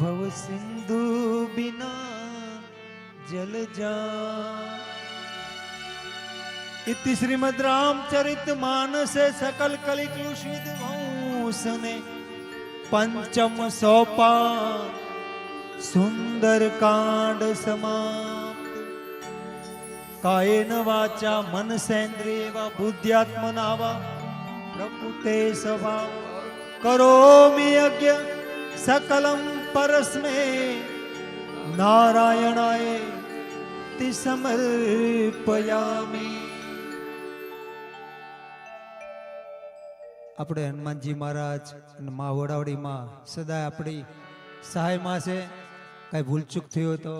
भव सिंधु बिना जल जा। इति श्रीमद रामचरित मानस सकल कलिकलुष विध्वंसने पंचम सोपा सुंदर कांड समाप्त। कायन वाचा मन सेन्द्रिय व बुद्धियात्म नावा प्रभु ते स्वभाव करोमि यज्ञ सकलम પરસ્મે નારાયણાય તિ સમર્પયામિ આપણે હનુમાનજી મહારાજ અને મા વડાવડીમાં સદાય આપણી સહાયમાં છે કાંઈ ભૂલચૂક થયો તો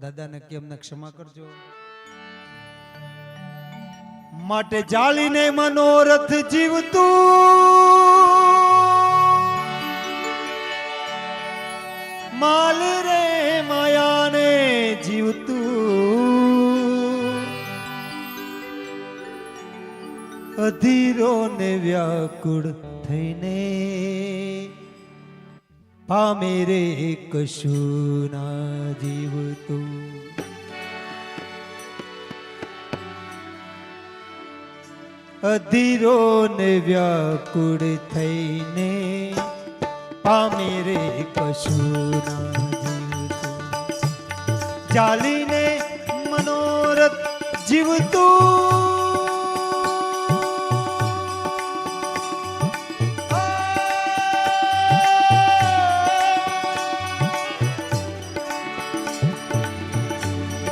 દાદાને કે અમને ક્ષમા કરજો માટે જાળીને મનોરથ જીવતું માલ રે માયાને જીવતું. અધીરો ને વ્યાકુળ થઈને પામે રે કશું ના જીવતું. અધીરો ને વ્યાકુળ થઈને પામે રે કશું ચાલીને મનોરથ જીવતું.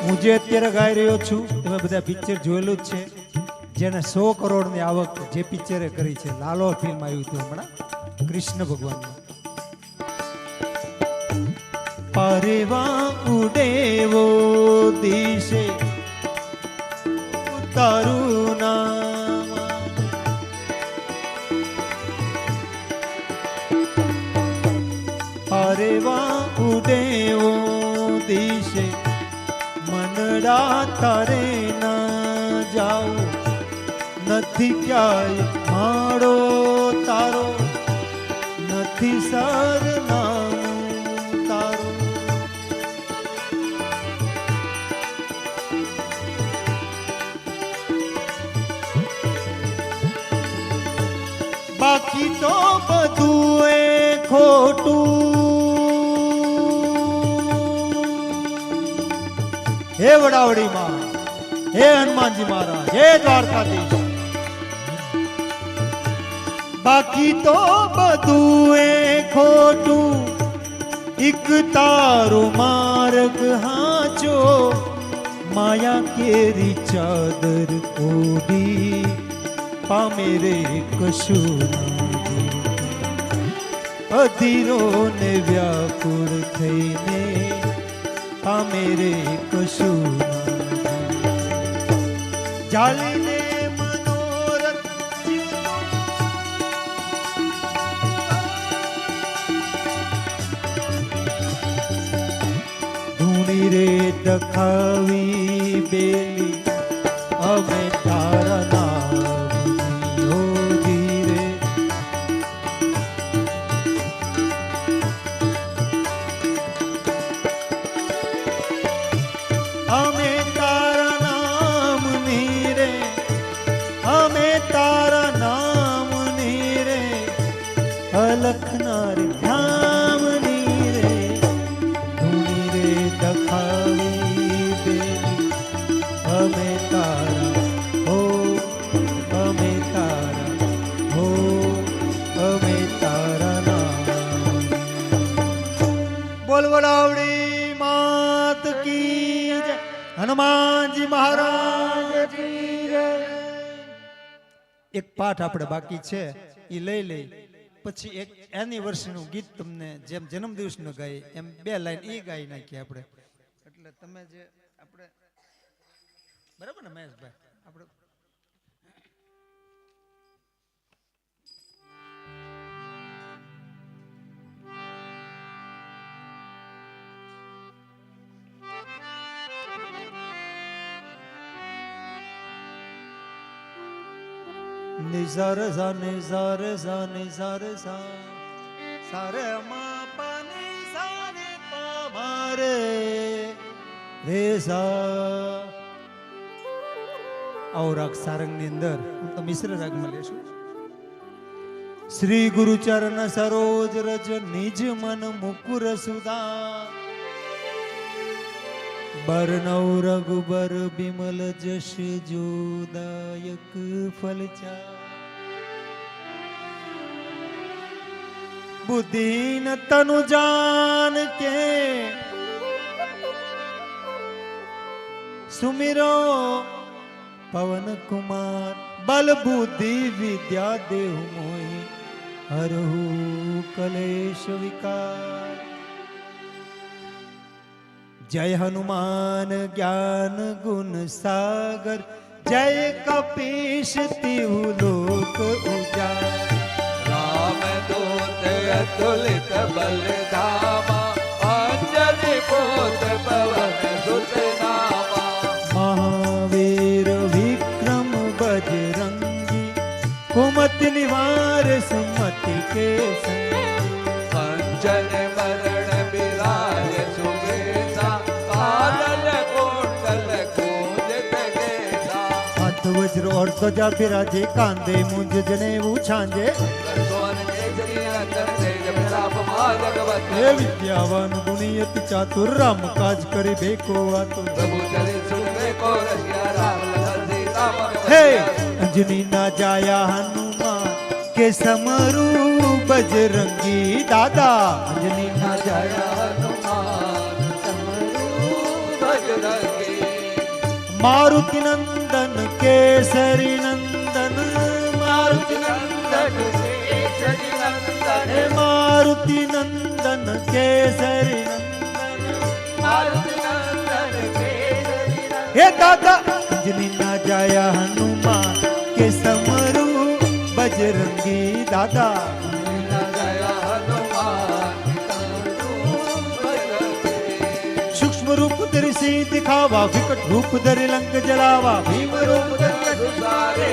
હું જે અત્યારે ગાઈ રહ્યો છું, તમે બધા પિક્ચર જોયેલું જ છે. જેને સો કરોડની આવક જે પિક્ચરે કરી છે. લાલો ફિલ્મ આવ્યું હતું હમણાં. કૃષ્ણ ભગવાનનું. પરવા ઉડેવો દિશે. તારું નામ. પરવા ઉડેવો દિશે. મનડા તારે ના જાઉં. નથી ક્યાંય ખોટું હે વડાવડી માં હે હનુમાનજી મહારાજ, હે દ્વારકાધીશ બાકી તો બધું એ ખોટું, એક તારો માર્ગ હાચો, માયા કેરી ચાદર ઓડી પામે રે કશું. અધીરો ને વ્યાકુળ થઈને પામે રે કશું જાલીને રે દખાવી બેલી માત કી હનુમાનજી મહારાજ એક પાઠ આપણે બાકી છે એ લઈ લઈ. પછી એક એનિવર્સરીનું ગીત તમને જેમ જન્મદિવસનું ગાય એમ બે લાઈન એ ગાઈ નાખીએ આપણે. એટલે તમે જે આપણે બરાબર ને મહેશભાઈ? આપણે નિઝાર ઝા નિઝાર ઝા નિઝાર ઝા સારે મા પા નિ સા રે સા આવો રાગ સારંગની અંદર. હું તો મિશ્ર રાગમાં લેશું શ્રી ગુરુચરણ સરોજ રજ નિજ મન મુકુર સુદા બરનૌ રઘુબર બિમલ જશ જોદાયક ફલચા. बुद्धीन तनु जान के सुमिरो पवन कुमार, बल बुद्धि विद्या देहु मोहि हरहु कलेश विकार। जय हनुमान ज्ञान गुण सागर, जय कपीश तिहु लोक उजागर। अनंत अतुलित बलधामा अंजलि पोत पवन सुत नामा महावीर विक्रम बजरंगी कुमति निवार सुमति के अंजन वज्र और सजा बिराजे कांधे मुंज जनेऊ छांजे। હે વિદ્યાવાન ગુણિયતિ ચાતુર રામ કાજ કરી બેકો વાતો. હે અંજની ના જાયા હનુમાન કે સમરૂ બજરંગી દાદા. અંજની ના જાયા મારુતિ નંદન કેસરી નંદન મારુતિ હે हे मारुति नंदन केसरी नंदन। हे दादा जिनी जाया हनुमान के समरू बजरंगी दादा। सूक्ष्म रूप धरि सी दिखावा विकट रूप धरि लंक जलावा। भीम रूप धरि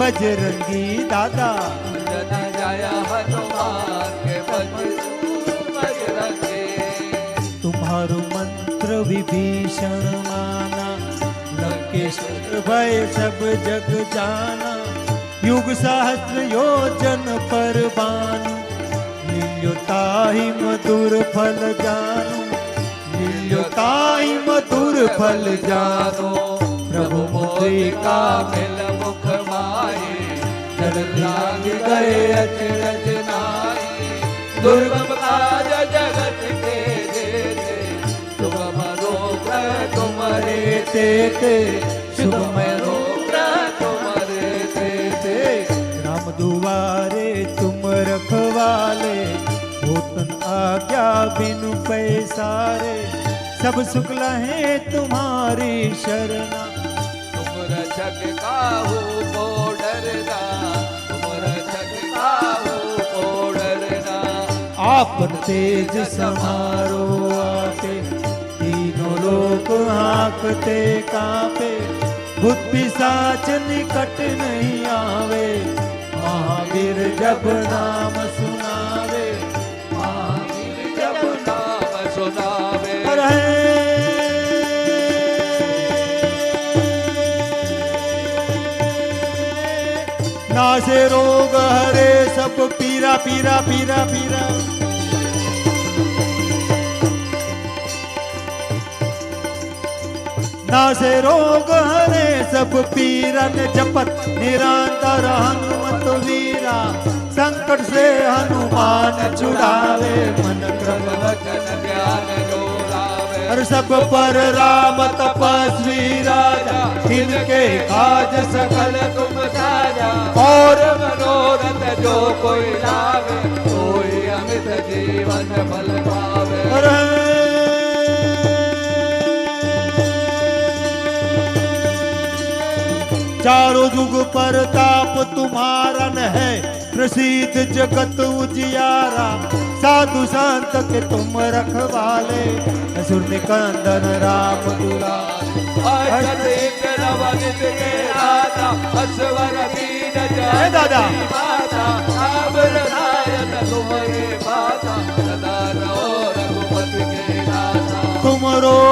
बजरंगी दादा। तुम्हारो मंत्र विभीषण माना, लंकेश्वर भय सब जग जाना। युग सहस्र योजन पर बानु लील्यो ताहि मधुर फल जानो। लील्यो ताहि मधुर फल जानो, प्रभु मुद्रिका मिल लाग गए अचरज जगत के तुम रोग तुमरे ते ते शुभमय रोग ते राम दुआरे तुम रखवाले। भूतन बिनु पैसारे। सब सुख है तुम्हारी शरणा। तुम काहू को डरना। आपन तेज समारो आके तीनों लोग हाँकते कापे। भूत पिशाच निकट नहीं आवे। महावीर जब नाम सुनावे। महावीर जब नाम सुनावे। पर नासे रोग हरे सब पीरा पीरा पीरा पीरा। रोग हरे, सब पीरन जपत। निरंतर हनुमत वीरा, संकट से हनुमान छुड़ावे। मन क्रम वचन ज्ञान और सब पर राम तपस्वी राजा, इनके काज सकल तुम साजा। और मनोरथ जो कोई लावे, कोई अमित जीवन फल पावे चारों जुग पर ताप तुम्हारा न है। प्रसिद्ध जगत उजियारा साधु संत के तुम रखवाले। असुर निकंदन राम दुलारे। हे दादा। आबर तुम्हारे माता सदा रहो।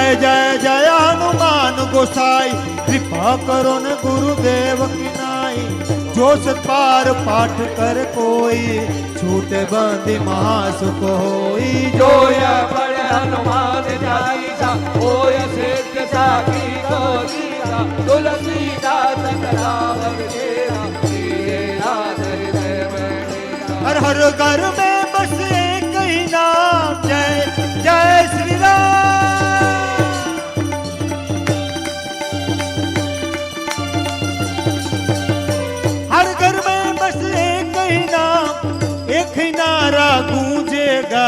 जय जय जय हनुमान गोसाई। कृपा करो न गुरुदेव की नाई। जो सतपार पाठ कर कोई छूटे बंदी महासुख होई। जो यह पढ़े हनुमान चालीसा सिद्ध साखी तुलसीदास में डेरा। हर हर घर में गूंजेगा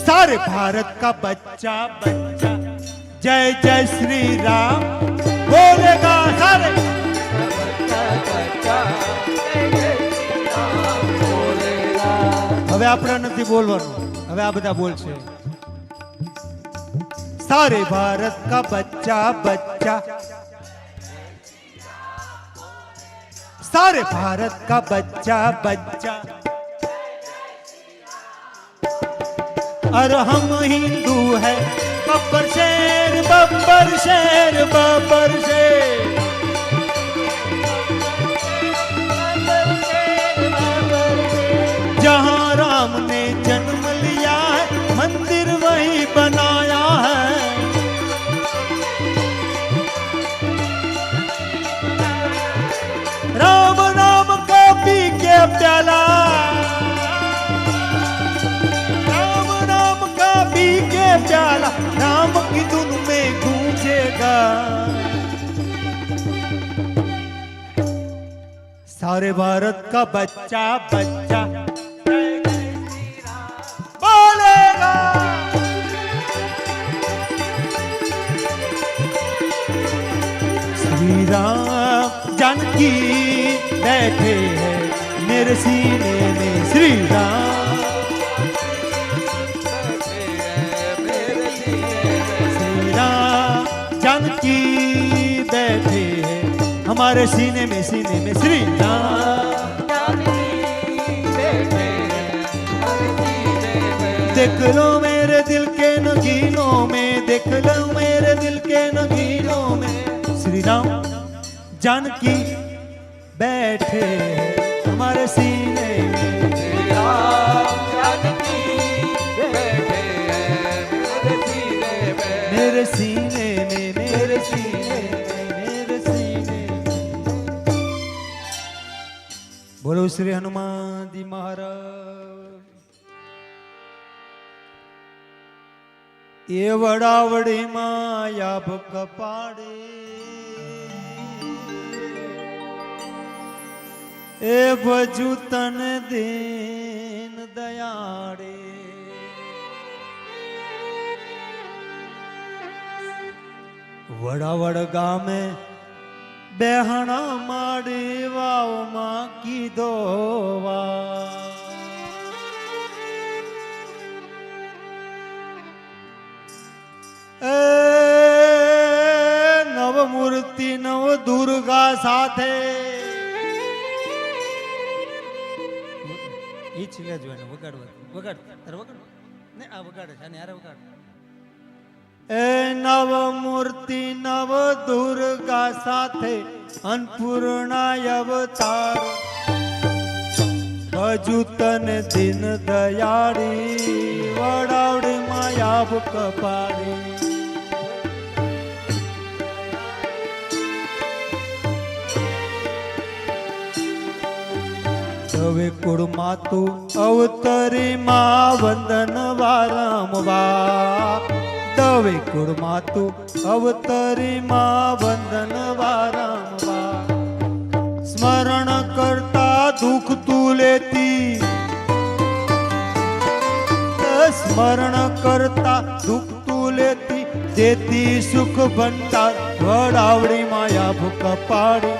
सारे भारत का बच्चा बच्चा जय जय श्री राम बोलेगा सारे હવે આપણે નથી બોલવાનું હવે આ બધા બોલશે સારે ભારત કા બચ્ચા બચ્ચા सारे भारत का बच्चा बच्चा और हम हिंदू है। बब्बर शेर बब्बर शेर बब्बर शेर। सारे भारत का बच्चा बच्चा। श्री राम जानकी बैठे हैं, मेरे सीने में। श्री राम हमारे सीने में सीने में श्री देख लो मेरे दिल के नगीनों में, देख लो मेरे दिल के नगीनों में। श्री राम, जानकी बैठे हमारे सीने में। मेरे सीने में। બોલો શ્રી હનુમાનજી મહારાજ. એ વડાવડી માયા ભક પાડે. એ ભજુ તન દેન દયાળે વડાવડ ગામે બેહણા માડી વાવમાં કીધો વા. એ નવ દુર્ગા સાથે. ઈ છીલે જો એને, વગાડવા વગાડ, તારે વગાડ ને આ વગાડે છે અને યારે વગાડ. એ નવ મૂર્તિ નવ દુર્ગા સાથે અન્નપૂર્ણા અવતાર ભજુતન દિન દયાળી, વડાવડી માયાબ કપાડી હવે કુળમાં માતું અવતરી માં વંદન વારંવાર. દવે કુળમાં તું અવતરી માં વંદન વારંવાર સ્મરણ કરતા દુઃખ તું લેતી સ્મરણ કરતા દુઃખ તું લેતી દેતી સુખ ભંડાર વડાવડી માયા ભૂખ પાડી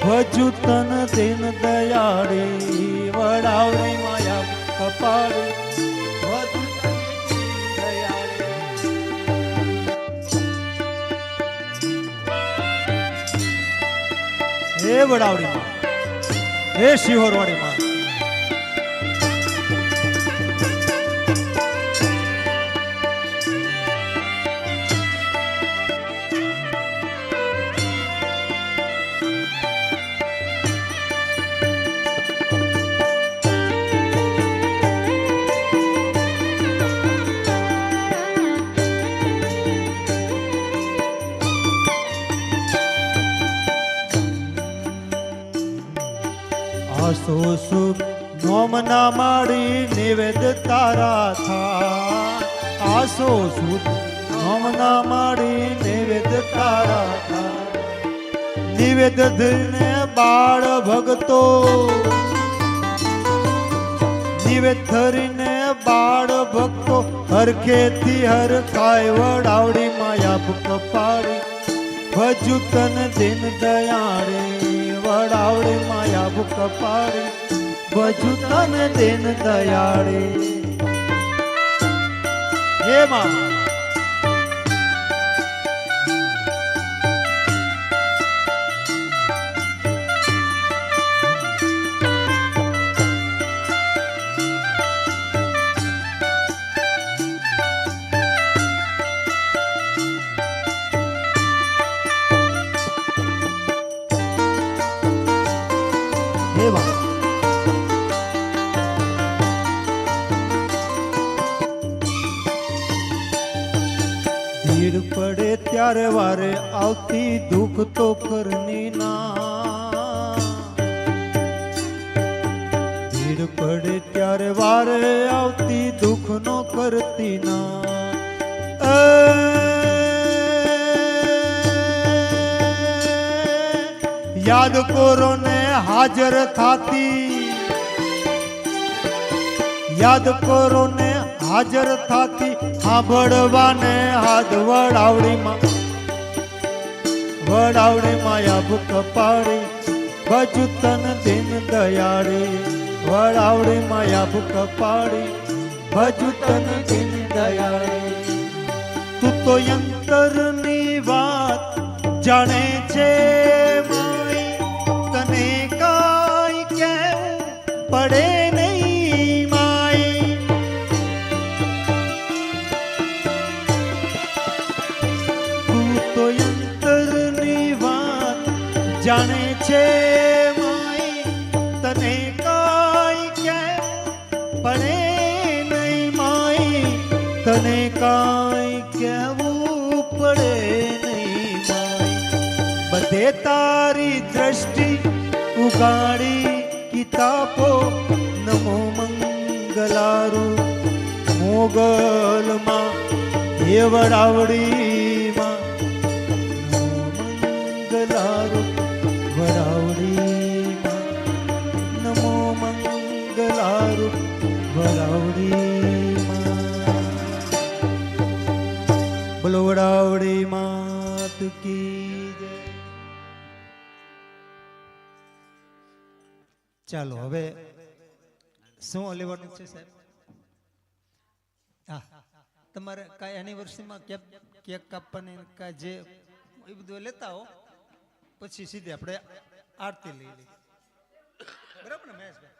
ભજુ તન દિન દયાળી વડાવડી માયા ભૂખ પાડી હે વડાવડી હે શિહોરવાડી માં થા સુત હમના માડી નિવેદ તારા નિવેદ ધીને બાળ ભગતો. નિવેદ ધરીને બાળ ભક્તો હરખેથી હર ખાય વડાવડી, માયા કપાડી ભજુતન ભજુ તન દિન દયાળે, વડાવડી, માયા કપાડી ભજુતન ભજુ તન દિન દયાળે હે માં ત્યારે વારે આવતી દુઃખ તો કરની ના. ભીડ પડે ત્યારે વારે આવતી દુઃખ નો કરતી ના. યાદ કરો ને હાજર થાતી. યાદ કરો ને હાજર થાતી. સાંભળવાને હાથ વડાવડીમાં વડાવડી માયા ભૂખ પાડી ભજુ તન દિન દયાળે વડાવડે માયા ભૂખ પાડી ભજુ તન દિન દયાળે તું તો યંતરની વાત જાણે છે. જાણે છે માય તને કાઈ કે? પડે નહીં માય તને કાઈ કેવું પડે નહીં માય બધે તારી દ્રષ્ટિ ઉગાડી કિતાબો, નમો મંગલારુ મોગલમાં એ વડાવડીમાં મંગલારુ વડાવડીમાં બોલો, વડાવડી માત કી ચાલો, હવે શું લેવાનું છે સાહેબ? હા. તમારે કાંઈ એનિવર્સરીમાં કેક કેક કાપવાની કાંઈ જે એ બધું લેતા હો પછી સીધે આપણે આરતી લઈ લઈએ. બરાબર ને, મહેશભાઈ?